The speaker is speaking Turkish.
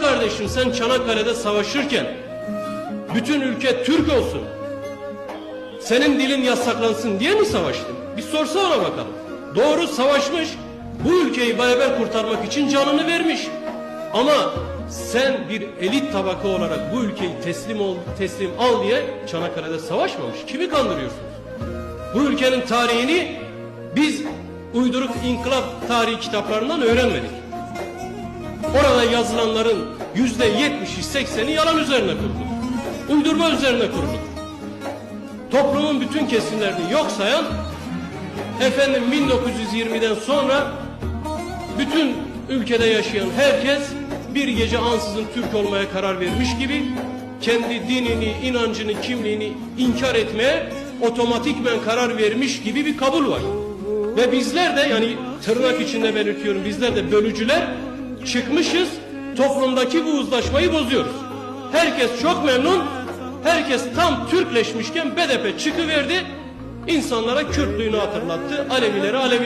Kardeşim sen Çanakkale'de savaşırken bütün ülke Türk olsun. Senin dilin yasaklansın diye mi savaştın? Bir sorsa ona bakalım. Doğru savaşmış. Bu ülkeyi beraber kurtarmak için canını vermiş. Ama sen bir elit tabaka olarak bu ülkeyi teslim ol, teslim al diye Çanakkale'de savaşmamış. Kimi kandırıyorsunuz? Bu ülkenin tarihini biz uyduruk inkılap tarihi kitaplarından öğrenmedik. Orada yazılanların yüzde yetmişi sekseni yalan üzerine kurulu. Uydurma üzerine kurulu. Toplumun bütün kesimlerini yok sayan efendim 1920'den sonra bütün ülkede yaşayan herkes bir gece ansızın Türk olmaya karar vermiş gibi kendi dinini, inancını, kimliğini inkar etmeye otomatikmen karar vermiş gibi bir kabul var. Ve bizler de yani tırnak içinde belirtiyorum bizler de bölücüler çıkmışız toplumdaki bu uzlaşmayı bozuyoruz. Herkes çok memnun. Herkes tam Türkleşmişken BDP çıkıverdi. insanlara Kürtlüğünü hatırlattı. Alevileri Alevi